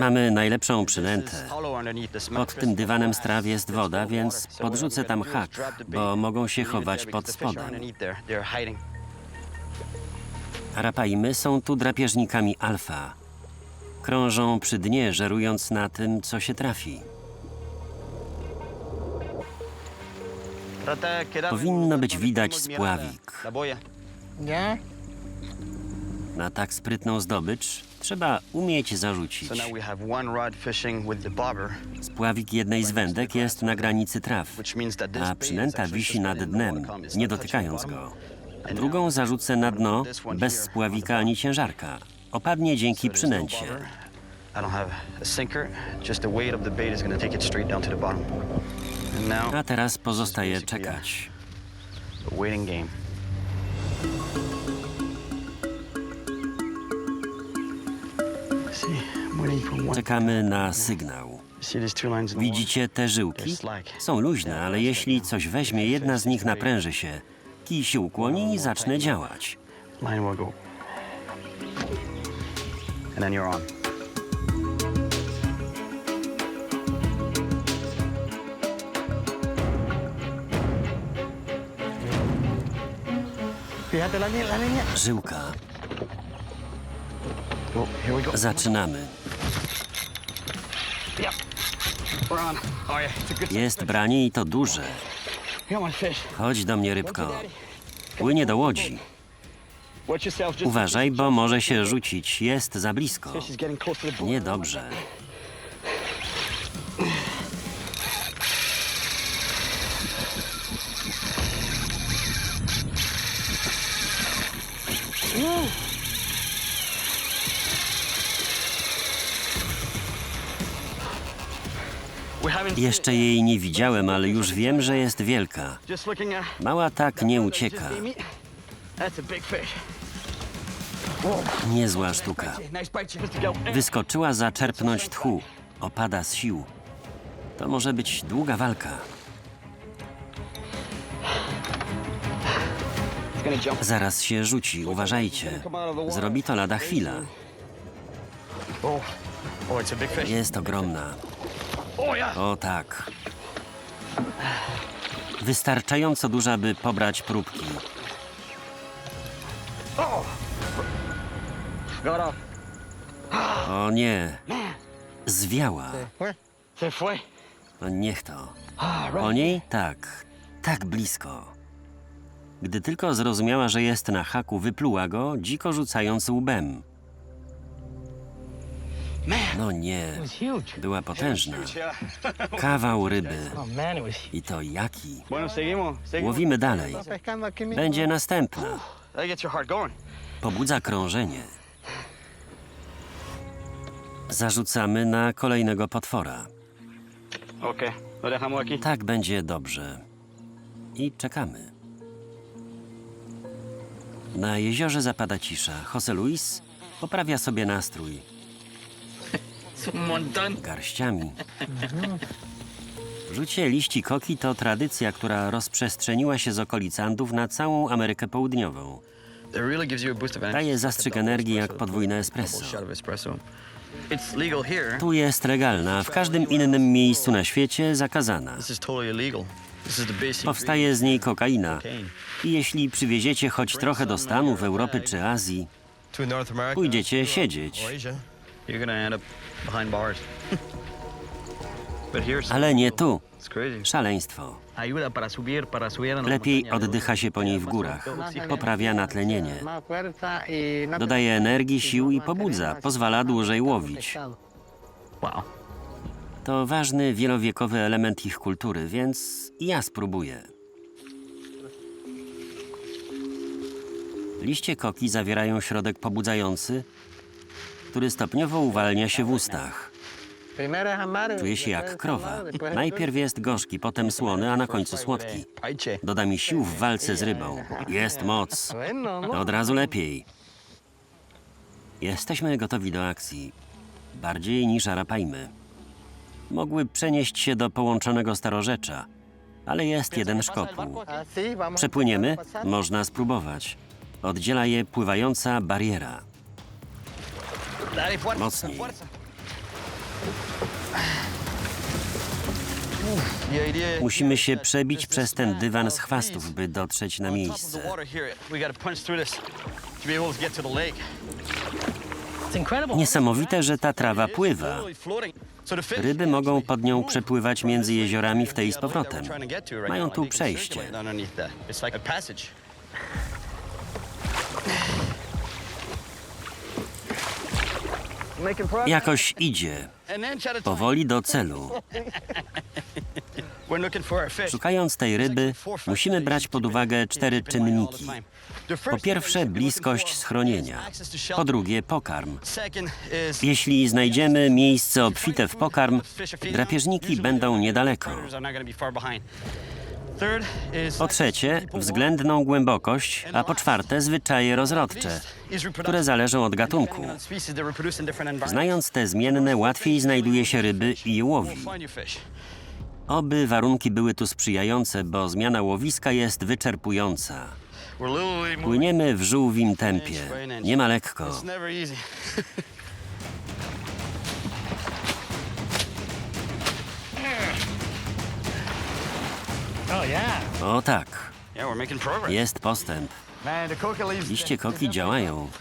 Mamy najlepszą przynętę. Pod tym dywanem z traw jest woda, więc podrzucę tam hak, bo mogą się chować pod spodem. Arapaimy są tu drapieżnikami alfa. Krążą przy dnie, żerując na tym, co się trafi. Powinno być widać spławik. Na tak sprytną zdobycz trzeba umieć zarzucić. Spławik jednej z wędek jest na granicy traw, a przynęta wisi nad dnem, nie dotykając go. Drugą zarzucę na dno bez spławika ani ciężarka. Opadnie dzięki przynęcie. Don't have a sinker, just the Czekamy na sygnał. Widzicie te żyłki? Są luźne, ale jeśli coś weźmie, jedna z nich napręży się. Kij się ukłoni i zacznę działać. Żyłka. Go. Zaczynamy. We're on. Oh yeah, it's a good. Jest branie i to duże. Chodź do mnie, rybko. Płynie do łodzi. Uważaj, bo może się rzucić. Jest za blisko. Niedobrze. We Jeszcze jej nie widziałem, ale już wiem, że jest wielka. Mała tak nie ucieka. Niezła sztuka. Wyskoczyła zaczerpnąć tchu. Opada z sił. To może być długa walka. Zaraz się rzuci, uważajcie. Zrobi to lada chwila. Oh, oh. Jest ogromna. O tak. Wystarczająco duża, by pobrać próbki. O nie. Zwiała. No niech to. O niej? Tak. Tak blisko. Gdy tylko zrozumiała, że jest na haku, wypluła go, dziko rzucając łbem. No nie. Była potężna. Kawał ryby. Oh. I to jaki. Łowimy dalej. Będzie następna. Pobudza krążenie. Zarzucamy na kolejnego potwora. Tak będzie dobrze. I czekamy. Na jeziorze zapada cisza. Jose Luis poprawia sobie nastrój un montón. garściami. Rzucie liści koki to tradycja, która rozprzestrzeniła się z okolic Andów na całą Amerykę Południową. It really gives you a boost of energy. Daje zastrzyk energii jak podwójne espresso. Double shot of espresso. It's legal here. Tu jest legalna, a w każdym innym miejscu na świecie zakazana. This is totally illegal. This is the basic Powstaje z niej kokaina. I jeśli przywieziecie choć trochę do Stanów, Europy czy Azji, to North America, pójdziecie siedzieć. or Asia. You're gonna end up Ale nie tu. Szaleństwo. Lepiej montañas. oddycha się po niej w górach. Poprawia natlenienie. No Dodaje energii, sił i pobudza. Pozwala dłużej łowić. To ważny, wielowiekowy element ich kultury, więc i ja spróbuję. Liście koki zawierają środek pobudzający, który stopniowo uwalnia się w ustach. Czuje się jak krowa. Najpierw jest gorzki, potem słony, a na końcu słodki. Doda mi sił w walce z rybą. Jest moc. No. Od razu lepiej. Jesteśmy gotowi do akcji. Bardziej niż Arapajmy. Mogły przenieść się do połączonego starorzecza, ale jest jeden szkopuł. Przepłyniemy? Można spróbować. Oddziela je pływająca bariera. Mocniej. Musimy się przebić przez ten dywan z chwastów, by dotrzeć na miejsce. Niesamowite, że ta trawa pływa. Ryby mogą pod nią przepływać między jeziorami w tej z powrotem. Mają tu przejście. Jakoś idzie, powoli do celu. Szukając tej ryby, musimy brać pod uwagę cztery czynniki. Po pierwsze, bliskość schronienia. Po drugie, pokarm. Jeśli znajdziemy miejsce obfite w pokarm, drapieżniki będą niedaleko. Po trzecie, względną głębokość, a po czwarte, zwyczaje rozrodcze, które zależą od gatunku. Znając te zmienne, łatwiej znajduje się ryby i je łowi. Oby warunki były tu sprzyjające, bo zmiana łowiska jest wyczerpująca. Płyniemy w żółwim tempie. Nie ma lekko. O tak, jest postęp. Liście koki działają.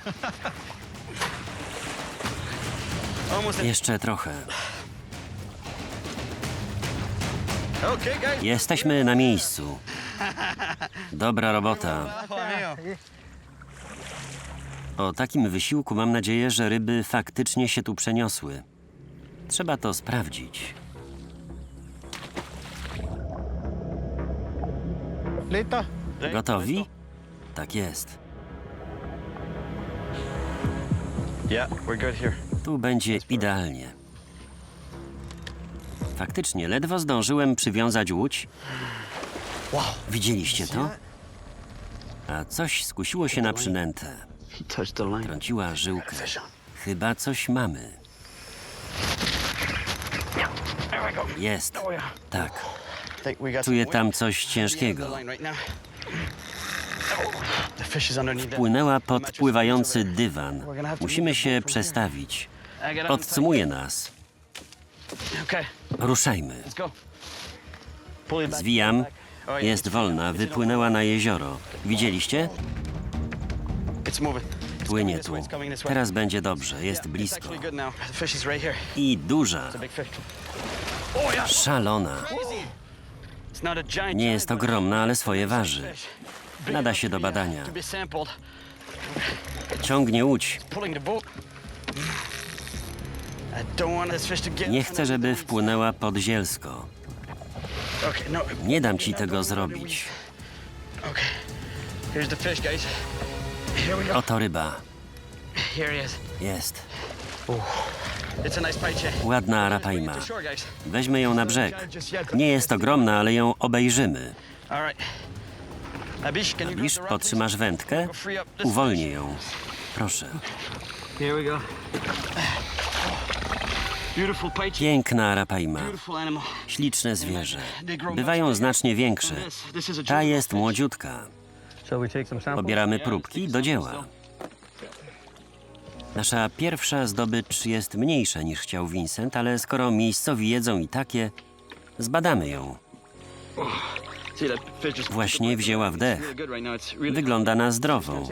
Jeszcze trochę. Jesteśmy na miejscu. Dobra robota. Po takim wysiłku mam nadzieję, że ryby faktycznie się tu przeniosły. Trzeba to sprawdzić. Gotowi? Tak jest. Yeah, we're good here. Tu będzie idealnie. Faktycznie, ledwo zdążyłem przywiązać łódź. Widzieliście to? A coś skusiło się na przynętę. Trąciła żyłkę. Chyba coś mamy. Jest. Tak. Czuję tam coś ciężkiego. the line right now. The fish is underneath that. Płynęła pod pływający dywan. Musimy się przestawić. Podsumuje nas. Ruszajmy. Zwijam. Jest wolna. Wypłynęła na jezioro. Widzieliście? Płynie tu. Teraz będzie dobrze. Jest blisko. I duża. Szalona. It's not a giant. Nie jest ogromna, ale swoje waży. Nada się do badania. Ciągnie łódź. Nie chcę, żeby wpłynęła pod zielsko. Nie dam ci tego zrobić. Oto ryba. Jest. It's a nice bite, yeah. Ładna arapaima. Weźmy ją na brzeg. Nie jest ogromna, ale ją obejrzymy. Rod, podtrzymasz wędkę? Uwolnię ją. Proszę. Piękna arapaima. Śliczne zwierzę. Bywają znacznie większe. Ta jest młodziutka. Pobieramy próbki do dzieła. Nasza pierwsza zdobycz jest mniejsza niż chciał Vincent, ale skoro miejscowi jedzą i takie, zbadamy ją. Właśnie wzięła wdech. Wygląda na zdrową.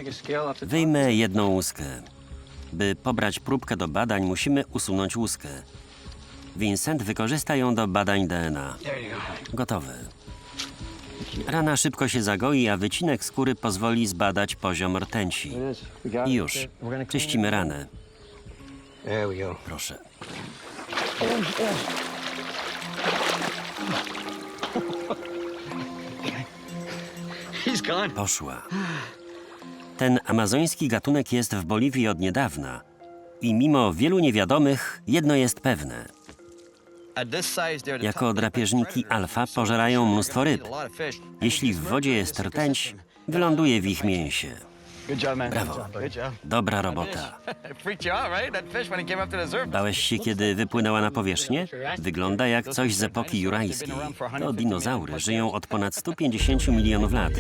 Wyjmę jedną łuskę. By pobrać próbkę do badań, musimy usunąć łuskę. Vincent wykorzysta ją do badań DNA. There you go. Gotowe. Rana szybko się zagoi, a wycinek skóry pozwoli zbadać poziom rtęci. I już. Czyścimy ranę. Proszę. Poszła. Ten amazoński gatunek jest w Boliwii od niedawna. I mimo wielu niewiadomych, jedno jest pewne. Jako drapieżniki alfa pożerają mnóstwo ryb. Jeśli w wodzie jest rtęć, wyląduje w ich mięsie. Brawo. Dobra robota. Bałeś się, kiedy wypłynęła na powierzchnię? Wygląda jak coś z epoki jurajskiej. To dinozaury żyją od ponad 150 milionów lat.